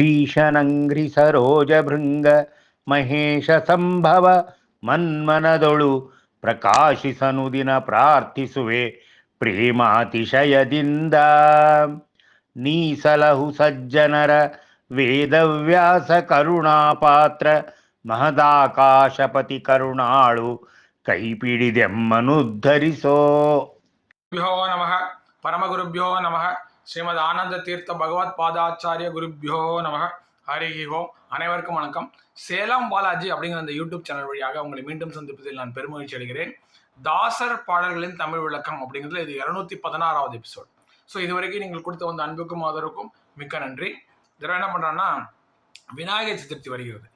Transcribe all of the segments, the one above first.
ಶ್ರೀಶನಂಗ್ರಿ ಸರೋಜಭೃಂಗ ಮಹೇಶ ಸಂಭವ ಮನ್ಮನದೊಳು ಪ್ರಕಾಶಿಸನು ದಿನ ಪ್ರಾರ್ಥಿಸುವೆ ಪ್ರೇಮಾತಿಶಯದಿಂದ. ನೀ ಸಲಹು ಸಜ್ಜನರ ವೇದವ್ಯಾಸ ಕರುಣಾಪಾತ್ರ ಮಹದಾಕಾಶಪತಿ ಕರುಣಾಳು ಕೈಪಿಡಿದೆಮ್ಮನುದ್ಧರಿಸೋ ನಮಃ. ಪರಮಗುರುಭ್ಯೋ ನಮಃ. ஸ்ரீமத் ஆனந்த தீர்த்த பகவத் பாதாச்சாரிய குருப்பியோ நம ஹரி ஓம். அனைவருக்கும் வணக்கம். சேலம் பாலாஜி அப்படிங்கிற அந்த யூடியூப் சேனல் வழியாக உங்களை மீண்டும் சந்திப்பதில் நான் பெருமகிழ்ச்சி அடைகிறேன். தாசர் பாடல்களின் தமிழ் விளக்கம் அப்படிங்கிறதுல இது இருநூத்தி பதினாறாவது எபிசோட் ஸோ இது வரைக்கும் நீங்கள் கொடுத்த வந்த அன்புக்கும் ஆதரவுக்கும் மிக்க நன்றி. இதில் என்ன பண்ணுறான்னா விநாயகர் சதுர்த்தி வருகிறது.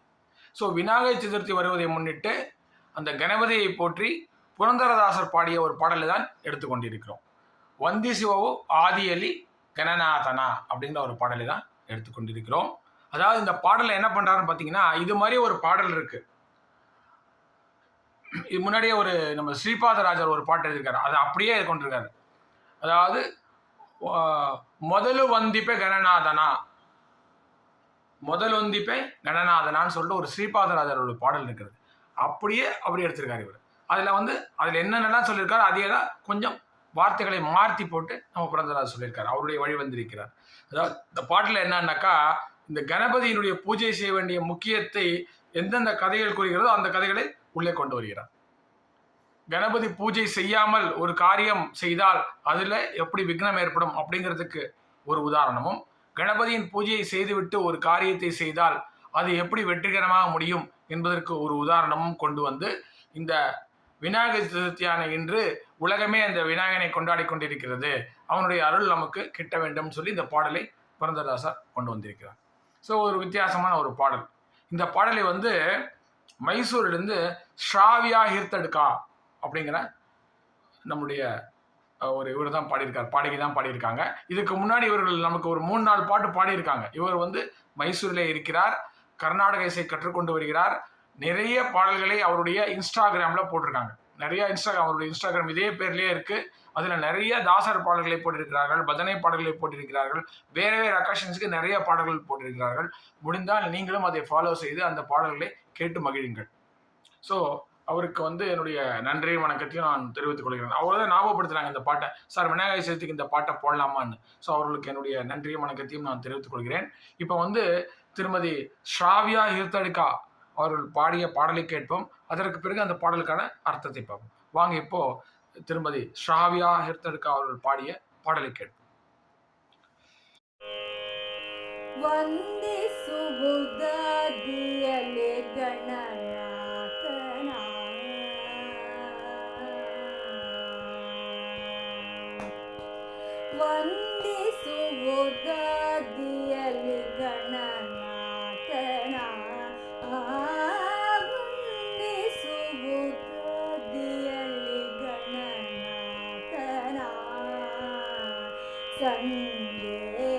ஸோ விநாயகர் சதுர்த்தி வருவதை முன்னிட்டு அந்த கணபதியை போற்றி புரந்தரதாசர் பாடிய ஒரு பாடலை தான் எடுத்துக்கொண்டிருக்கிறோம். வந்தி சிவவு ஆதியலி கணநாதனா அப்படிங்கிற ஒரு பாடலை தான் எடுத்துக்கொண்டிருக்கிறோம் அதாவது இந்த பாடலை என்ன பண்ணுறாருன்னு பார்த்தீங்கன்னா இது மாதிரி ஒரு பாடல் இருக்கு. இது முன்னாடியே ஒரு நம்ம ஸ்ரீபாதராஜர் ஒரு பாட்டு எழுதியிருக்காரு. அதை அப்படியே கொண்டிருக்காரு. அதாவது முதலு வந்திப்பே கணநாதனா முதல் வந்திப்பே கணநாதனான்னு சொல்லிட்டு ஒரு ஸ்ரீபாதராஜரோட பாடல் இருக்கிறது. அப்படியே அப்படி எடுத்திருக்காரு இவர். அதில் வந்து அதில் என்னென்னலாம் சொல்லியிருக்காரு அதே தான் கொஞ்சம் வார்த்தைகளை மாற்றி போட்டு நம்ம பிறந்தநாள் சொல்லியிருக்காரு. அவருடைய வழி வந்திருக்கிறார். அதாவது இந்த பாட்டில் என்னன்னாக்கா இந்த கணபதியினுடைய பூஜை செய்ய வேண்டிய முக்கியத்தை எந்தெந்த கதைகள் கூறுகிறதோ அந்த கதைகளை உள்ளே கொண்டு வருகிறார். கணபதி பூஜை செய்யாமல் ஒரு காரியம் செய்தால் அதில் எப்படி விக்னம் ஏற்படும் அப்படிங்கிறதுக்கு ஒரு உதாரணமும் கணபதியின் பூஜையை செய்துவிட்டு ஒரு காரியத்தை செய்தால் அது எப்படி வெற்றிகரமாக முடியும் என்பதற்கு ஒரு உதாரணமும் கொண்டு வந்து இந்த விநாயகர் சதுர்த்தியான இன்று உலகமே அந்த விநாயகனை கொண்டாடி கொண்டிருக்கிறது. அவனுடைய அருள் நமக்கு கிட்ட வேண்டும் சொல்லி இந்த பாடலை புரந்தராசர் கொண்டு வந்திருக்கிறார். ஸோ ஒரு வித்தியாசமான ஒரு பாடல். இந்த பாடலை வந்து மைசூரிலிருந்து ஷ்ராவியா ஹிர்தடுகா அப்படிங்கிற நம்முடைய ஒரு இவர் தான் பாடியிருக்கார். பாடகி தான் பாடியிருக்காங்க. இதுக்கு முன்னாடி இவர்கள் நமக்கு ஒரு மூணு நாலு பாட்டு பாடியிருக்காங்க. இவர் வந்து மைசூரில் இருக்கிறார். கர்நாடக இசை கற்றுக்கொண்டு வருகிறார். நிறைய பாடல்களை அவருடைய இன்ஸ்டாகிராமில் போட்டிருக்காங்க. நிறைய இன்ஸ்டாகிராம் அவருடைய இன்ஸ்டாகிராம் இதே பேர்லேயே இருக்கு. அதில் நிறைய தாசர் பாடல்களை போட்டிருக்கிறார்கள் பஜனை பாடல்களை போட்டிருக்கிறார்கள் வேற வேறு அக்காஷன்ஸுக்கு நிறைய பாடல்கள் போட்டிருக்கிறார்கள். முடிந்தால் நீங்களும் அதை ஃபாலோ செய்து அந்த பாடல்களை கேட்டு மகிழுங்கள். ஸோ அவருக்கு வந்து என்னுடைய நன்றி வணக்கத்தையும் நான் தெரிவித்துக் கொள்கிறேன். அவர் தான் ஞாபகப்படுத்துகிறாங்க இந்த பாட்டை. சார் விநாயகர் சதுர்த்திக்கு இந்த பாட்டை போடலாமான்னு? ஸோ அவர்களுக்கு என்னுடைய நன்றியும் வணக்கத்தையும் நான் தெரிவித்துக் கொள்கிறேன். இப்போ வந்து திருமதி ஷ்ராவியா ஹிர்தடிகா அவர்கள் பாடிய பாடலை கேட்போம். அதற்கு பிறகு அந்த பாடலுக்கான அர்த்தத்தை பார்ப்போம். வாங்க இப்போ திருமதி ஷாவியா ஹெர்தர்கா அவர்கள் பாடிய பாடலை கேட்போம். வந்தே caminhe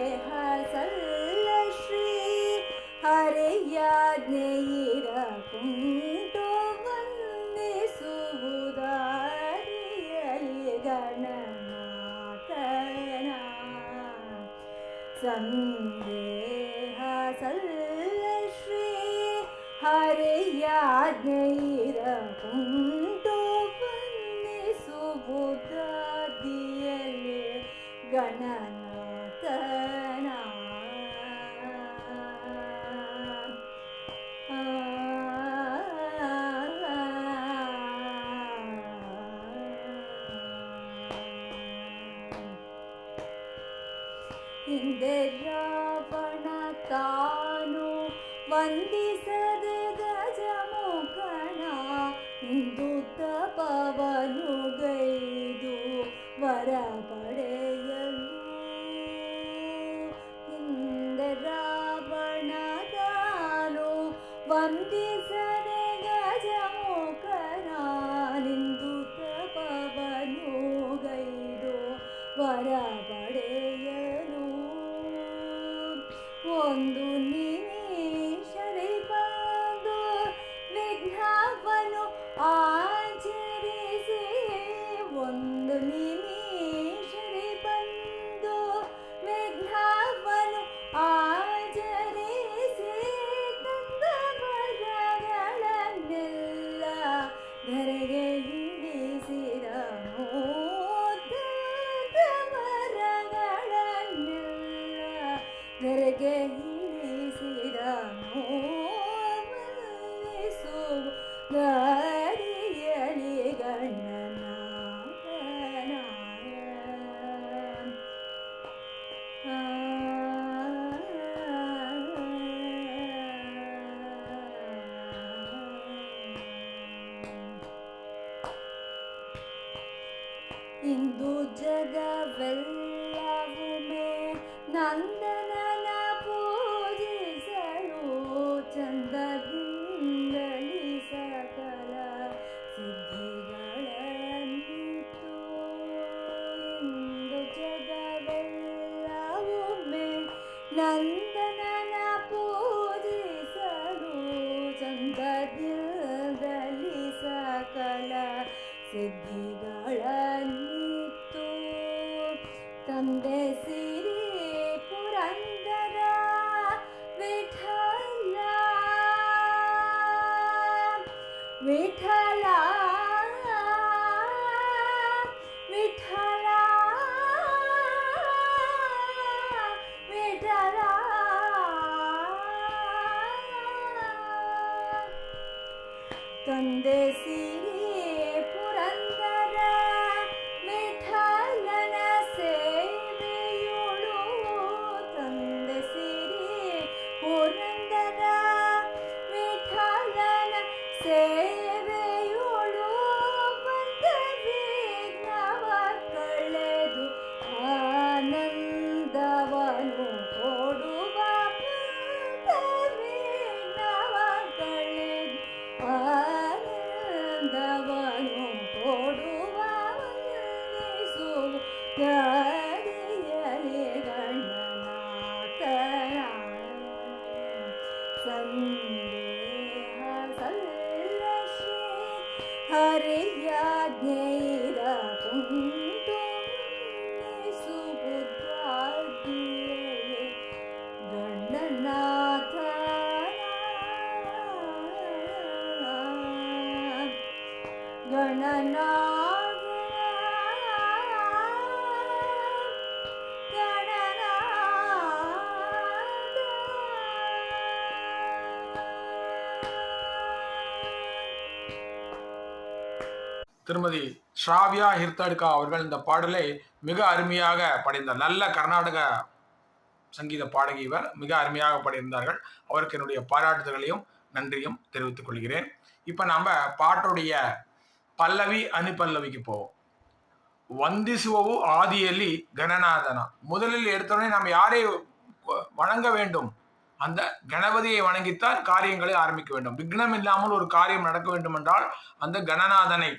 ಗಣನಾಥನ வந்தேச ಇಂದು ಜಗವೆಲ್ಲವುಮೇ न्दे सि पर हरियाज्ञैरहम् திருமதி ஸ்ராவ்யா ஹிர்தட்கா அவர்கள் இந்த பாடலை மிக அருமையாக படைந்தார் நல்ல கர்நாடக சங்கீத பாடகி இவர். மிக அருமையாக பாடியிருந்தார்கள் அவருக்கு என்னுடைய பாராட்டுதல்களையும் நன்றியும் தெரிவித்துக் கொள்கிறேன். இப்போ நம்ம பாட்டுடைய பல்லவி அனுபல்லவிக்கு போவோம். வந்திசுவவு ஆதியலி கணநாதனா. முதலில் எடுத்தோடனே நாம் யாரை வணங்க வேண்டும்? அந்த கணபதியை வணங்கித்தான் காரியங்களை ஆரம்பிக்க வேண்டும். விக்னம் இல்லாமல் ஒரு காரியம் நடக்க வேண்டும் என்றால் அந்த கணநாதனை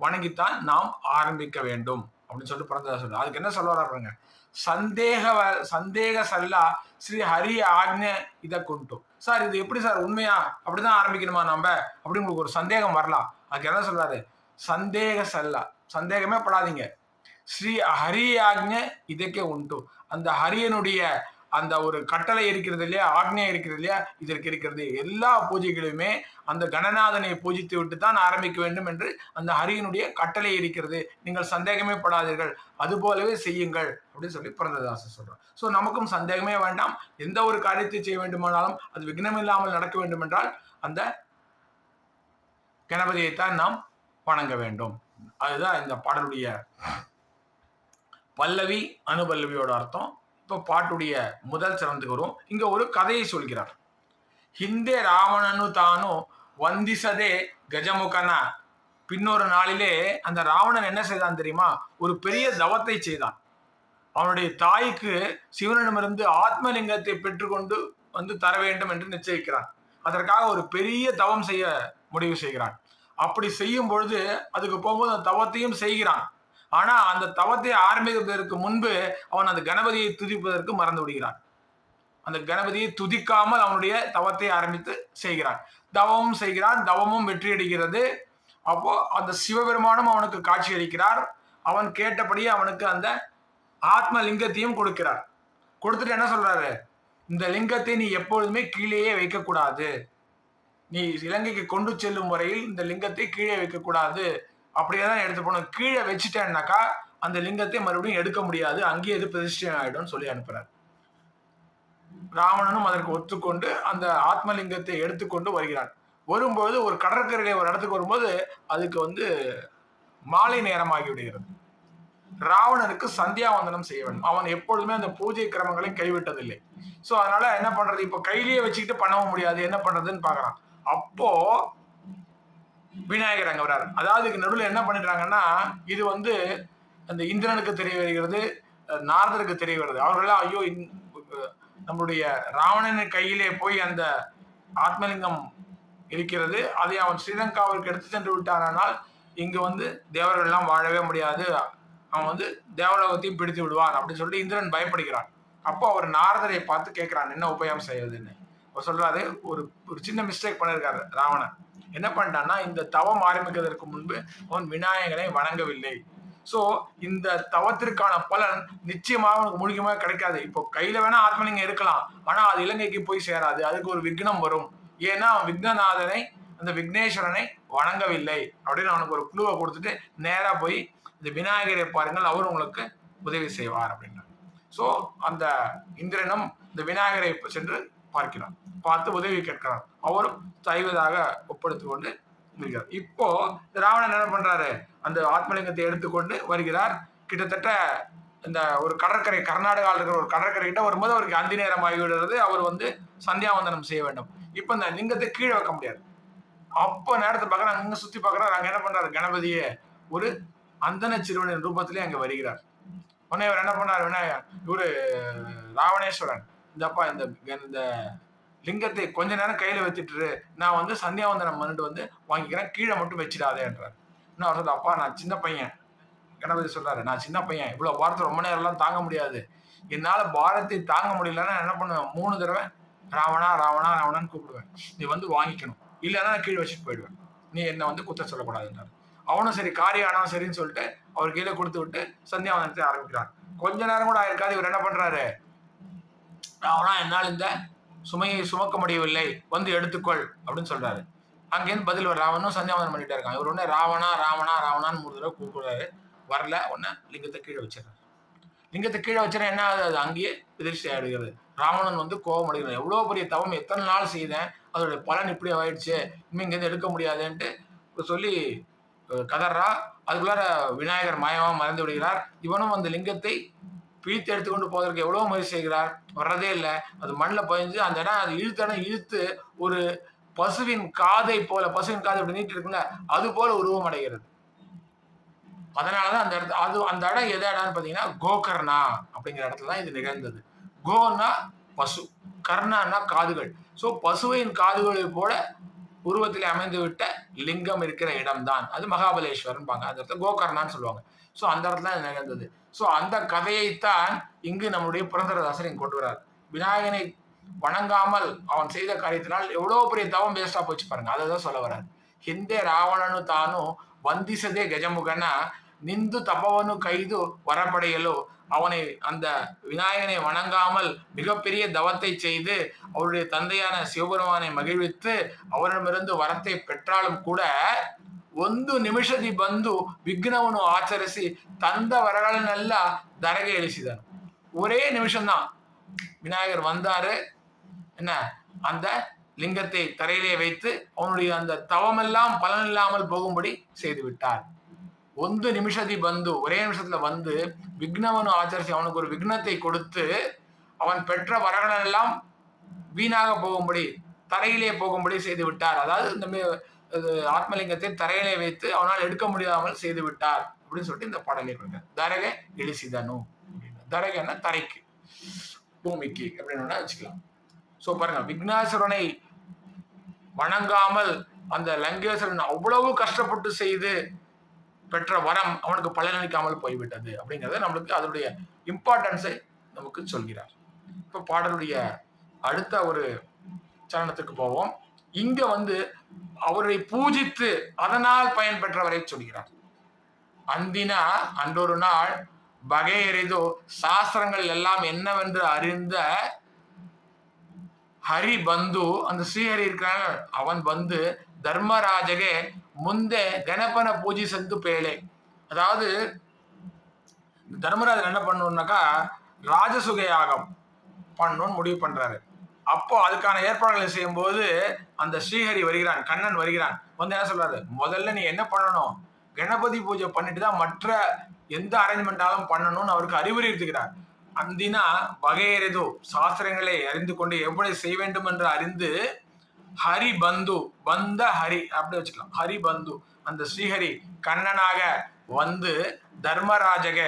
வணங்கித்தான் நாம் ஆரம்பிக்க வேண்டும். அப்படின்னு சொல்லிட்டு பிறந்ததா சொல்லு அதுக்கு என்ன சொல்லுவாரா பாருங்க. சந்தேக வ- சந்தேக சல்லா ஸ்ரீ ஹரி ஆக்ஞ இதை கொண்டு சார் இது எப்படி சார் உண்மையா? அப்படிதான் ஆரம்பிக்கணுமா நம்ம அப்படின்னு உங்களுக்கு ஒரு சந்தேகம் வரலாம். அதுக்கு என்ன சொல்றாரு? சந்தேக சல்லா. சந்தேகமே படாதீங்க. ஸ்ரீ ஹரி ஆக்ஞ இதைக்கே உண்டு. அந்த ஹரியனுடைய அந்த ஒரு கட்டளை இருக்கிறது இல்லையா ஆக்னியா இருக்கிறது இல்லையா இதற்கு இருக்கிறது. எல்லா பூஜைகளுமே அந்த கணநாதனை பூஜித்து விட்டு தான் ஆரம்பிக்க வேண்டும் என்று அந்த ஹரியினுடைய கட்டளை இருக்கிறது. நீங்கள் சந்தேகமே படாதீர்கள். அதுபோலவே செய்யுங்கள் அப்படின்னு சொல்லி பிறந்ததாசன் சொல்கிறான் ஸோ நமக்கும் சந்தேகமே வேண்டாம். எந்த ஒரு காரியத்தை செய்ய வேண்டுமானாலும் அது விக்னம் இல்லாமல் நடக்க வேண்டும் என்றால் அந்த கணபதியைத்தான் நாம் வணங்க வேண்டும். அதுதான் இந்த பாடலுடைய பல்லவி அனுபல்லவியோட அர்த்தம். இப்போ பாட்டுடைய முதல் சரணத்துக்கு வரும் இங்கே ஒரு கதையை சொல்கிறார். ஹிந்தே ராவணனு தானும் வந்திசதே கஜமுகனா. பின்னொரு நாளிலே அந்த ராவணன் என்ன செய்தான் தெரியுமா? ஒரு பெரிய தவத்தை செய்தான். அவனுடைய தாய்க்கு சிவனிடமிருந்து ஆத்மலிங்கத்தை பெற்றுக்கொண்டு வந்து தர வேண்டும் என்று நிச்சயிக்கிறான். அதற்காக ஒரு பெரிய தவம் செய்ய முடிவு செய்கிறான். அப்படி செய்யும் பொழுது அதுக்கு போகும்போது அந்த தவத்தையும் செய்கிறான். ஆனா அந்த தவத்தை ஆரம்பிப்பதற்கு முன்பு அவன் அந்த கணபதியை துதிப்பதற்கு மறந்து விடுகிறான். அந்த கணபதியை துதிக்காமல் அவனுடைய தவத்தை ஆரம்பித்து செய்கிறான். தவமும் செய்கிறான் தவமும் வெற்றியடைகிறது அப்போ அந்த சிவபெருமானும் அவனுக்கு காட்சி அளிக்கிறார். அவன் கேட்டபடியே அவனுக்கு அந்த ஆத்ம லிங்கத்தையும் கொடுக்கிறார். கொடுத்துட்டு என்ன சொல்றாரு? இந்த லிங்கத்தை நீ எப்பொழுதுமே கீழேயே வைக்கக்கூடாது. நீ இலங்கைக்கு கொண்டு செல்லும் முறையில் இந்த லிங்கத்தை கீழே வைக்கக்கூடாது. அப்படியே தான் எடுத்து போகணும் கீழே வச்சுட்டேன்னாக்கா அந்த லிங்கத்தை மறுபடியும் எடுக்க முடியாது. அங்கேயே இது பிரதிஷ்டை ஆகிடும்னு சொல்லி அனுப்புறாரு. ராவணனும் அதற்கு ஒத்துக்கொண்டு அந்த ஆத்மலிங்கத்தை எடுத்துக்கொண்டு வருகிறான். வரும்போது ஒரு கடற்கரையில ஒரு இடத்துக்கு வரும்போது அதுக்கு வந்து மாலை நேரமாகி விடுகிறது. ராவணனுக்கு சந்தியாவந்தனம் செய்ய வேண்டும். அவன் எப்பொழுதுமே அந்த பூஜை கிரமங்களை கைவிட்டதில்லை. ஸோ அதனால என்ன பண்றது? இப்போ கையிலேயே வச்சுக்கிட்டு பண்ணவும் முடியாது. என்ன பண்றதுன்னு பார்க்கறான். அப்போ விநாயகர் அங்கே வராரு. அதாவது இதுக்கு நடுவில் என்ன பண்ணிடுறாங்கன்னா இது வந்து அந்த இந்திரனுக்கு தெரிய வருகிறது நாரதருக்கு தெரிய வருது. அவர்கள்லாம் ஐயோ நம்மளுடைய ராவணனின் கையிலே போய் அந்த ஆத்மலிங்கம் இருக்கிறது. அதை அவன் ஸ்ரீலங்காவிற்கு எடுத்து சென்று விட்டானால் இங்கு வந்து தேவர்கள்லாம் வாழவே முடியாது. அவன் வந்து தேவலோகத்தையும் பிடித்து விடுவான் அப்படின்னு சொல்லிட்டு இந்திரன் பயப்படுகிறான். அப்போ அவர் நாரதரை பார்த்து கேட்குறான் என்ன உபயம் செய்யறதுன்னு அவர் சொல்றாரு ஒரு ஒரு சின்ன மிஸ்டேக் பண்ணியிருக்காரு ராவணன். என்ன பண்ணிட்டான்னா இந்த தவம் ஆரம்பிக்கிறதற்கு முன்பு அவன் விநாயகனை வணங்கவில்லை. ஸோ இந்த தவத்திற்கான பலன் நிச்சயமாக அவனுக்கு முழுக்கமாக கிடைக்காது. இப்போ கையில் வேணா ஆத்மலிங்கம் இருக்கலாம். ஆனால் அது இலங்கைக்கு போய் சேராது. அதுக்கு ஒரு விக்னம் வரும். ஏன்னா அவன் விக்னநாதனை அந்த விக்னேஸ்வரனை வணங்கவில்லை. அப்படின்னு அவனுக்கு ஒரு குழுவை கொடுத்துட்டு நேராக போய் இந்த விநாயகரை பாருங்கள் அவர் உங்களுக்கு உதவி செய்வார் அப்படின்றார் ஸோ அந்த இந்திரனும் இந்த விநாயகரை சென்று பார்க்கிறான் பார்த்து உதவி கேட்கிறான் அவரும் தயவுதாக ஒப்படைத்து கொண்டு இருக்கிறார் இப்போ ராவணன் என்ன பண்றாரு? அந்த ஆத்மலிங்கத்தை எடுத்துக்கொண்டு வருகிறார். கிட்டத்தட்ட இந்த ஒரு கடற்கரை கர்நாடகாவில் இருக்கிற ஒரு கடற்கரை கிட்ட வரும்போது அவருக்கு அந்தி நேரம் ஆகிவிடுறது அவர் வந்து சந்தியாவந்தனம் செய்ய வேண்டும். இப்போ இந்த லிங்கத்தை கீழே வைக்க முடியாது. அப்போ நேரத்தை பார்க்குறாங்க அங்கே சுற்றி பார்க்குறாரு. அங்கே என்ன பண்ணுறாரு கணபதியே ஒரு அந்தன சிறுவனின் ரூபத்திலே அங்கே வருகிறார். உடனே இவர் என்ன பண்ணார் விநாயகர் இவர் ராவணேஸ்வரன். இந்தப்பா இந்த இந்த லிங்கத்தை கொஞ்ச நேரம் கையில் வச்சுட்டுரு. நான் வந்து சந்தியாவந்தனம் பண்ணிட்டு வந்து வாங்கிக்கிறேன். கீழே மட்டும் வச்சிடாதேன்றார். இன்னும் அவர் சொல்ல அப்பா நான் சின்ன பையன். கணபதி சொல்கிறாரு நான் சின்ன பையன். இவ்வளோ பாரத்தை ரொம்ப நேரம்லாம் தாங்க முடியாது. என்னால் பாரத்தை தாங்க முடியலன்னா என்ன பண்ணுவேன்? மூணு தடவை ராவணா ராவணா ராவணான்னு கூப்பிடுவேன். நீ வந்து வாங்கிக்கணும். இல்லைன்னா நான் கீழே வச்சுட்டு போயிடுவேன். நீ என்னை வந்து குத்த சொல்லக்கூடாதுன்றார். அவனும் சரி காரியம் ஆனால் சரின்னு சொல்லிட்டு அவர் கீழே கொடுத்து விட்டு சந்தியாவந்தனத்தை ஆரம்பிக்கிறார். கொஞ்ச நேரம் கூட ஆயிருக்காது. இவர் என்ன பண்ணுறாரு பண்றாரு ராவணா என்னால் இந்த சுமையை சுமக்க முடியவில்லை. வந்து எடுத்துக்கொள் அப்படின்னு சொல்கிறாரு அங்கேருந்து பதில் வர ராவனும் சந்தியாவந்தனம் பண்ணிட்டே இருக்கான். இவர் உடனே ராவணா ராவணா ராவணான்னு மூணு தடவை கூப்பிடுறாரு. வரல உடனே லிங்கத்தை கீழே வச்சிடறாரு. லிங்கத்தை கீழே வச்சுனா என்ன ஆகுது? அது அங்கேயே எதிர்ச்சி ஆகிடுகிறது ராவணன் வந்து கோபம் அடைகிறான். எவ்வளோ பெரிய தவம் எத்தனை நாள் செய்தேன்? அதோடைய பலன் இப்படி ஆயிடுச்சு. இனிமே இங்கேருந்து எடுக்க முடியாதுன்ட்டு சொல்லி கதறா. அதுக்குள்ளார விநாயகர் மாயமாக மறந்து விடுகிறார். இவனும் அந்த லிங்கத்தை பிரித்து எடுத்துக்கொண்டு போவதற்கு எவ்வளோ முயற்சி செய்கிறார். வர்றதே இல்லை. அது மண்ணில் பதிஞ்சு அந்த இடம் அது இழுத்தடம் இழுத்து ஒரு பசுவின் காதை போல பசுவின் காதை இப்படி நீட்டு இருக்குல்ல அது போல உருவம் அடைகிறது. அதனால தான் அந்த இடத்து அது அந்த இடம் எதை இடம்னு பார்த்தீங்கன்னா கோகர்ணா அப்படிங்கிற இடத்துல தான் இது நிகழ்ந்தது. கோன்னா பசு கர்ணான்னா காதுகள். ஸோ பசுவின் காதுகளை போல உருவத்தில் அமைந்து விட்ட லிங்கம் இருக்கிற இடம்தான். அது மகாபலேஸ்வரன்பாங்க அந்த இடத்துல கோகர்ணான்னு சொல்லுவாங்க. ஸோ அந்த இடத்துல இது நிகழ்ந்தது. ஸோ அந்த கதையைத்தான் இங்கு நம்முடைய புரந்தரதாசன் இங்கு கொண்டு வரார் விநாயகனை வணங்காமல் அவன் செய்த காரியத்தினால் எவ்வளோ பெரிய தவம் வேஸ்டாக போச்சு பாருங்க. அதை தான் சொல்ல வர்றார் ஹிந்தே ರಾವಣನು தானும் வந்திசதே ಗಜಮುಗನ நிந்து தபவனு கைது வரப்படையலோ அவனை அந்த விநாயகனை வணங்காமல் மிகப்பெரிய தவத்தை செய்து அவருடைய தந்தையான சிவபெருமானை மகிழ்வித்து அவரிடமிருந்து வரத்தை பெற்றாலும் கூட ಒಂದು ನಿಮಿಷದಿ ಬಂದು ವಿಘ್ನವನ್ನು ಆಚರಿಸಿ ತಂದ ವರಗಳನ್ನೆಲ್ಲ ಧರೆಗೆ ಇಳಿಸಿದನು ஒரே நிமிஷம்தான் விநாயகர் வந்தாரு என்ன அந்த லிங்கத்தை தரையிலே வைத்து அவனுடைய அந்த தவமெல்லாம் பலனில்லாமல் போகும்படி செய்து விட்டார் ಒಂದು நிமிஷதி பந்து ஒரே நிமிஷத்துல வந்து விக்னவனு ஆச்சரிச்சு அவனுக்கு ஒரு விக்னத்தை கொடுத்து அவன் பெற்ற வரங்கள் எல்லாம் வீணாக போகும்படி தரையிலே போகும்படி செய்து விட்டார் அதாவது இந்த மி- இது ஆத்மலிங்கத்தை தரையிலே வைத்து அவனால் எடுக்க முடியாமல் செய்து விட்டார். அப்படின்னு சொல்லிட்டு இந்த பாடலை கொடுங்க தரக எலிசிதனு தரகன்னா தரைக்கு பூமிக்கு அப்படின்னு வச்சுக்கலாம். ஸோ பாருங்க விக்னாசுரனை வணங்காமல் அந்த லங்கேஸ்வரன் அவ்வளவு கஷ்டப்பட்டு செய்து பெற்ற வரம் அவனுக்கு பலனளிக்காமல் போய்விட்டது அப்படிங்கிறத நம்மளுக்கு அதனுடைய இம்பார்ட்டன்ஸை நமக்கு சொல்கிறார். இப்போ பாடலுடைய அடுத்த ஒரு சரணத்துக்கு போவோம். இங்க வந்து அவரை பூஜித்து அதனால் பயன்பெற்றவரை சொல்கிறார். அந்தினா அன்றொரு நாள் பகையறிதோ சாஸ்திரங்கள் எல்லாம் என்னவென்று அறிந்த ஹரி பந்து அந்த ஸ்ரீஹரி இருக்கிறான் அவன் வந்து தர்மராஜகே முந்தே கணப்பன பூஜை செந்து பேழே அதாவது தர்மராஜன் என்ன பண்ணுனாக்கா ராஜசுக யாகம் பண்ணணும்னு முடிவு பண்ணுறாரு அப்போ அதுக்கான ஏற்பாடுகளை செய்யும்போது அந்த ஸ்ரீஹரி வருகிறான் கண்ணன் வருகிறான். வந்து என்ன சொல்றாரு? முதல்ல நீ என்ன பண்ணணும்? கணபதி பூஜை பண்ணிட்டு தான் மற்ற எந்த அரேஞ்ச்மெண்டாலும் பண்ணணும்னு அவருக்கு அறிவுரை இருக்கிறார் அந்தினா வகையறிதோ சாஸ்திரங்களை அறிந்து கொண்டு எப்படி செய்ய வேண்டும் என்று அறிந்து ஹரி பந்து வந்த ஹரி அப்படி வச்சுக்கலாம். ஹரி பந்து அந்த ஸ்ரீஹரி கண்ணனாக வந்து தர்மராஜக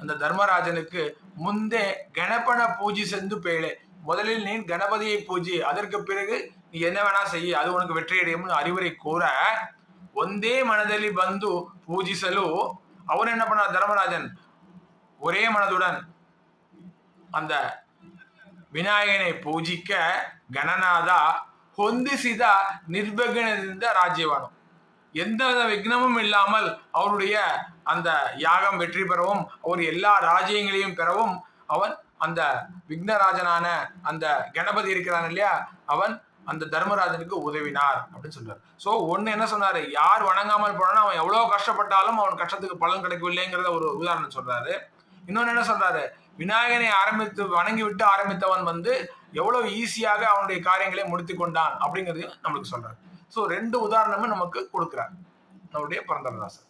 அந்த தர்மராஜனுக்கு முந்தே கணபன பூஜை சென்று பேழே முதலில் நீ கணபதியை பூஜி அதற்கு பிறகு நீ என்ன வேணா செய்ய. அது உனக்கு வெற்றியடையும்னு அறிவுரை கூற ஒந்தே மனதலி பந்து பூஜிசலு அவர் என்ன பண்ணார் தர்மராஜன் ஒரே மனதுடன் அந்த விநாயகனை பூஜிக்க கணநாதா ஹொந்திசிதா நிர்பகனதிந்த ராஜ்யவானம் எந்தவித விக்னமும் இல்லாமல் அவருடைய அந்த யாகம் வெற்றி பெறவும் அவர் எல்லா ராஜ்யங்களையும் பெறவும் அவன் அந்த விக்னராஜனான அந்த கணபதி இருக்கிறான் இல்லையா? அவன் அந்த தர்மராஜனுக்கு உதவினார் அப்படின்னு சொல்றாரு. ஸோ ஒன்று என்ன சொன்னாரு? யார் வணங்காமல் போனாலும் அவன் எவ்வளோ கஷ்டப்பட்டாலும் அவன் கஷ்டத்துக்கு பலன் கிடைக்கவில்லைங்கிறத ஒரு உதாரணம் சொல்றாரு. இன்னொன்று என்ன சொல்றாரு? விநாயகனை ஆரம்பித்து வணங்கி விட்டு ஆரம்பித்தவன் வந்து எவ்வளவு ஈஸியாக அவனுடைய காரியங்களை முடித்து கொண்டான் அப்படிங்கிறதையும் நம்மளுக்கு சொல்றாரு. ஸோ ரெண்டு உதாரணமும் நமக்கு கொடுக்குறார். நம்முடைய பரந்தரதாசன்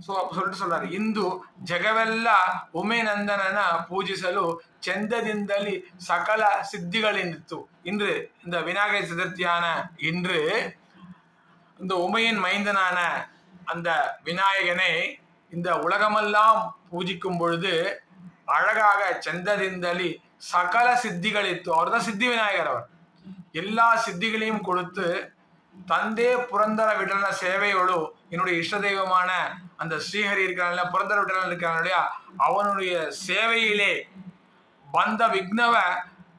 ಸೊ சொல்லிட்டு சொல்றாரு ಇಂದು ಜಗವೆಲ್ಲ ಉಮೆನಂದನನ ಪೂಜಿಸಲು ಚಂದದಿಂದಲಿ ಸಕಲ ಸಿದ್ಧಿಗಳಿಂದಿತ್ತು இன்று இந்த விநாயகர் சதுர்த்தியான இன்று இந்த உமையின் மைந்தனான அந்த விநாயகனை இந்த உலகமெல்லாம் பூஜிக்கும் பொழுது அழகாக செந்ததிந்தலி சகல சித்திகளித்து அவர் தான் சித்தி விநாயகர் அவர் எல்லா சித்திகளையும் கொடுத்து தந்தே புரந்தர விடல சேவையோடு என்னுடைய இஷ்ட தெய்வமான அந்த ஸ்ரீஹரி இருக்கிறான் புரந்தர விட்டாளன் இருக்கிறான் இல்லையா? அவனுடைய சேவையிலே வந்த விக்னவை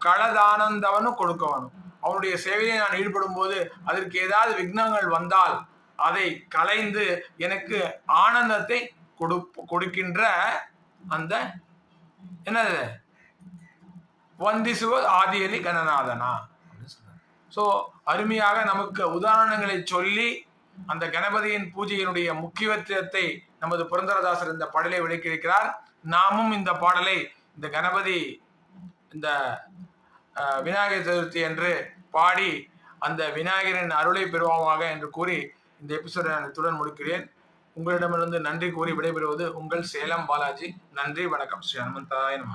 களதானந்தவனும் கொடுக்கவனும் அவனுடைய சேவையை நான் ஈடுபடும் போது அதற்கு ஏதாவது விக்னங்கள் வந்தால் அதை கலைந்து எனக்கு ஆனந்தத்தை கொடு கொடுக்கின்ற அந்த என்னது? வந்திசுவ ஆதியலி கணநாதனா. ஸோ அருமையாக நமக்கு உதாரணங்களை சொல்லி அந்த கணபதியின் பூஜையினுடைய முக்கியத்துவத்தை நமது புரந்தரதாசர் இந்த பாடலை விளக்கியிருக்கிறார். நாமும் இந்த பாடலை இந்த கணபதி இந்த விநாயகர் சதுர்த்தி என்று பாடி அந்த விநாயகரின் அருளை பெறுவோமாக என்று கூறி இந்த எபிசோடை நான் இத்துடன் முடிக்கிறேன். உங்களிடமிருந்து நன்றி கூறி விடைபெறுவது உங்கள் சேலம் பாலாஜி. நன்றி வணக்கம். ஸ்ரீ ஹனுமந்தாய நம